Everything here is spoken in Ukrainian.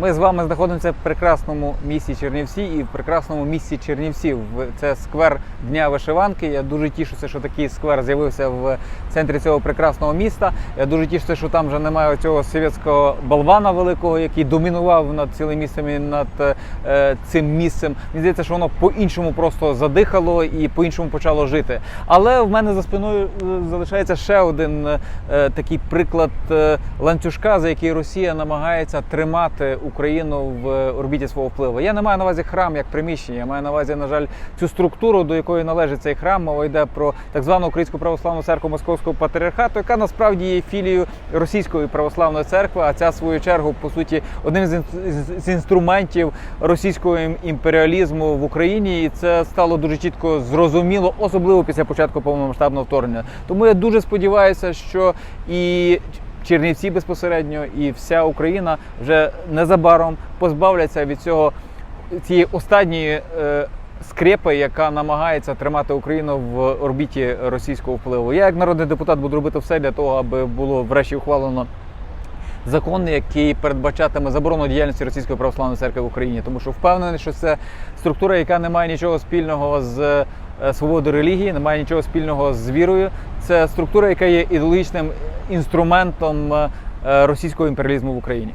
Ми з вами знаходимося в прекрасному місті Чернівці і в прекрасному місті Чернівців. Це сквер Дня вишиванки. Я дуже тішуся, що такий сквер з'явився в центрі цього прекрасного міста. Я дуже тішуся, що там вже немає цього совєтського болвана великого, який домінував над цілим містом і над е, цим місцем. Мені здається, що воно по-іншому просто задихало і по-іншому почало жити. Але в мене за спиною е, залишається ще один е, такий приклад е, ланцюжка, за який Росія намагається тримати Україну в е, орбіті свого впливу. Я не маю на увазі храм як приміщення, я маю на увазі, на жаль, цю структуру, до якої належить цей храм. Мова йде про так звану Українську православну церкву Московського патріархату, яка насправді є філією Російської православної церкви, а ця в свою чергу по суті одним з ін- з- з інструментів російського імперіалізму в Україні, і це стало дуже чітко зрозуміло, особливо після початку повномасштабного вторгнення. Тому я дуже сподіваюся, що і Чернівці безпосередньо, і вся Україна вже незабаром позбавляться від цього цієї останньої. е, Скрепи, яка намагається тримати Україну в орбіті російського впливу. Я, як народний депутат, буду робити все для того, аби було врешті ухвалено закон, який передбачатиме заборону діяльності Російської православної церкви в Україні, тому що впевнений, що це структура, яка не має нічого спільного з е, свободою релігії, не має нічого спільного з вірою. Це структура, яка є ідеологічним інструментом е, російського імперіалізму в Україні.